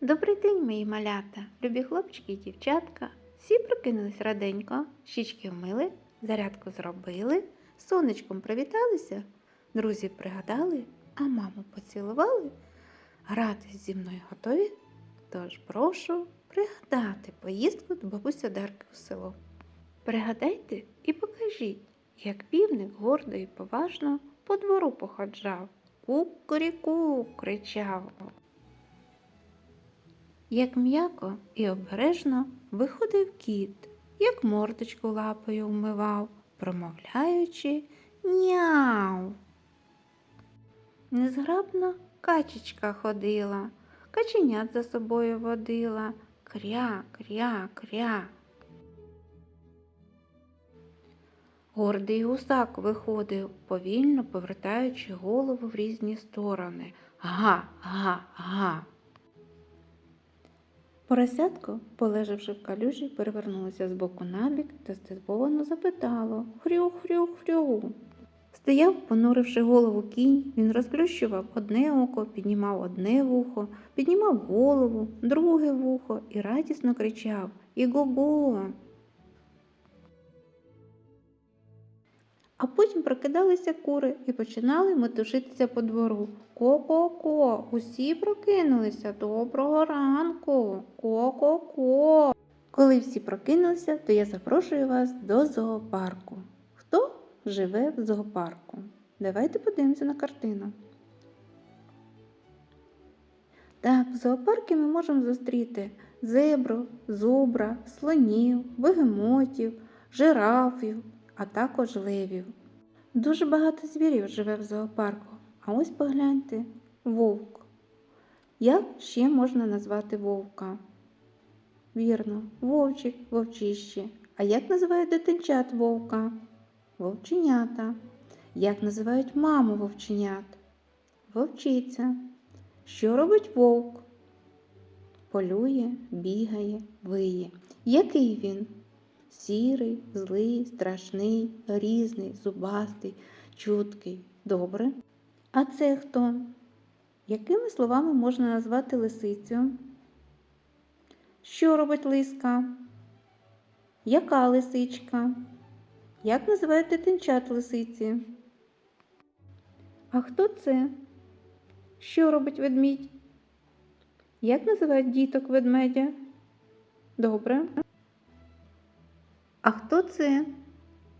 Добрий день, мої малята, любі хлопчики і дівчатка. Всі прокинулись раденько, щічки вмили, зарядку зробили, сонечком привіталися, друзів пригадали, а маму поцілували. Гратись зі мною готові? Тож прошу пригадати поїздку до бабуся Дарки у село. Пригадайте і покажіть, як півник гордо і поважно по двору походжав, кукуріку кричав. Як м'яко і обережно виходив кіт, як мордочку лапою вмивав, промовляючи няв. Незграбно качечка ходила, каченят за собою водила, кря, кря, кря. Гордий гусак виходив, повільно повертаючи голову в різні сторони. Га, га, га. Поросятко, полежавши в калюжі, перевернулося з боку на бік та здивовано запитало Хрю-хрю-хрю. Стояв, понуривши голову кінь, він розплющував одне око, піднімав одне вухо, піднімав голову, друге вухо і радісно кричав Іго-го. А потім прокидалися кури і починали метушитися по двору. Ко-ко-ко, усі прокинулися. Доброго ранку. Ко-ко-ко. Коли всі прокинулися, то я запрошую вас до зоопарку. Хто живе в зоопарку? Давайте подивимося на картину. Так, в зоопарку ми можемо зустріти зебру, зубра, слонів, бегемотів, жирафів, а також левів. Дуже багато звірів живе в зоопарку. А ось погляньте вовк. Як ще можна назвати вовка? Вірно, вовчик, вовчище. А як називають дитинчат вовка? Вовченята. Як називають маму вовченят? Вовчиця. Що робить вовк? Полює, бігає, виє. Який він? Сірий, злий, страшний, різний, зубастий, чуткий. Добре. А це хто? Якими словами можна назвати лисицю? Що робить лиска? Яка лисичка? Як називають дитинчат лисиці? А хто це? Що робить ведмідь? Як називають діток ведмедя? Добре. А хто це?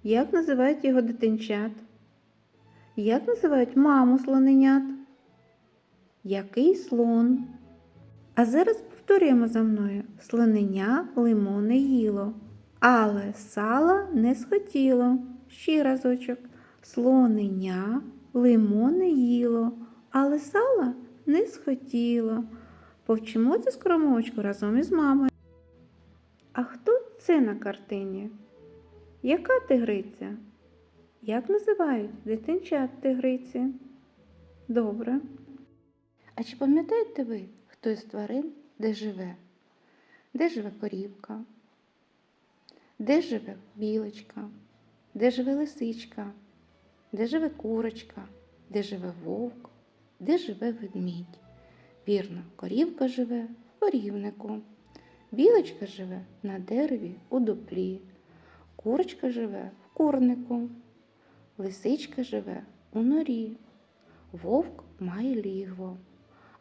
Як називають його дитинчат? Як називають маму слоненят? Який слон? А зараз повторюємо за мною: слоненя лимони їло, але сала не схотіло. Ще разочок. Слоненя лимони їло, але сала не схотіло. Повчимо цю скоромовочку разом із мамою. А хто це на картині? Яка тигриця? Як називають дитинчат тигриці? Добре. А чи пам'ятаєте ви, хто із тварин де живе? Де живе корівка? Де живе білочка? Де живе лисичка? Де живе курочка? Де живе вовк? Де живе ведмідь? Вірно, корівка живе в корівнику. Білочка живе на дереві у дуплі, курочка живе в курнику, лисичка живе у норі, вовк має лігво,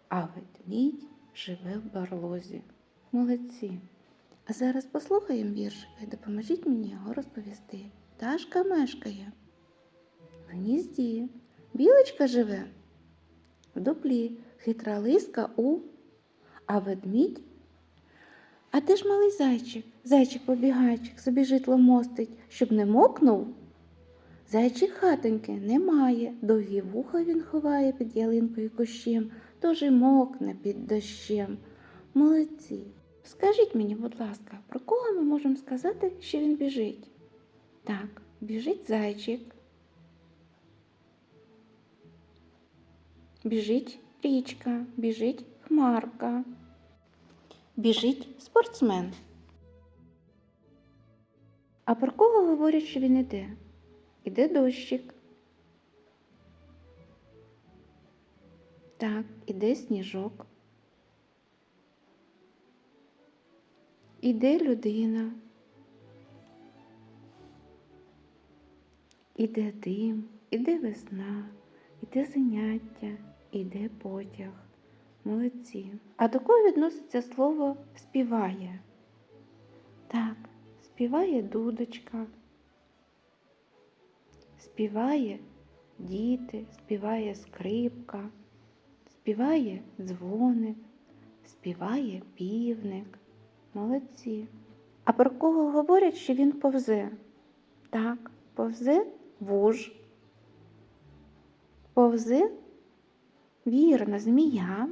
а ведмідь живе в барлозі. Молодці. А зараз послухаємо віршик і допоможіть мені його розповісти. Пташка мешкає в гнізді, білочка живе в дуплі, хитра лиска у, а ведмідь а де ж малий зайчик, зайчик-побігайчик, собі житло мостить, щоб не мокнув? Зайчик хатоньки немає, довгі вуха він ховає під ялинкою кущем, тож і мокне під дощем. Молодці. Скажіть мені, будь ласка, про кого ми можемо сказати, що він біжить? Так, біжить зайчик. Біжить річка, біжить хмарка. Біжить спортсмен. А про кого говорять, що він іде? Іде дощик. Так, іде сніжок. Іде людина. Іде дим, іде весна, іде заняття, іде потяг. Молодці. А до кого відноситься слово співає? Так, співає дудочка, співає діти, співає скрипка, співає дзвоник, співає півник. Молодці. А про кого говорять, що він повзе? Так, повзе вуж. Повзе вірна змія.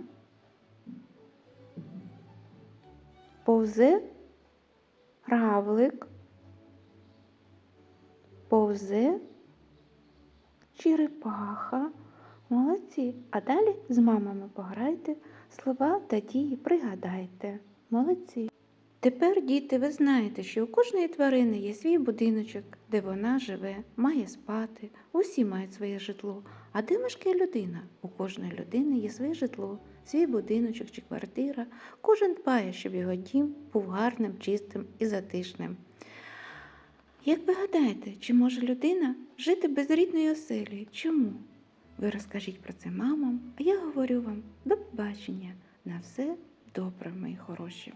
Повзе равлик. Повзе черепаха. Молодці. А далі з мамами пограйте, слова та дії пригадайте. Молодці. Тепер, діти, ви знаєте, що у кожної тварини є свій будиночок, де вона живе, має спати, усі мають своє житло. А де мешкає людина? У кожної людини є своє житло, свій будиночок чи квартира. Кожен дбає, щоб його дім був гарним, чистим і затишним. Як ви гадаєте, чи може людина жити без рідної оселі? Чому? Ви розкажіть про це мамам, а я говорю вам до побачення. На все добре, мої хороші.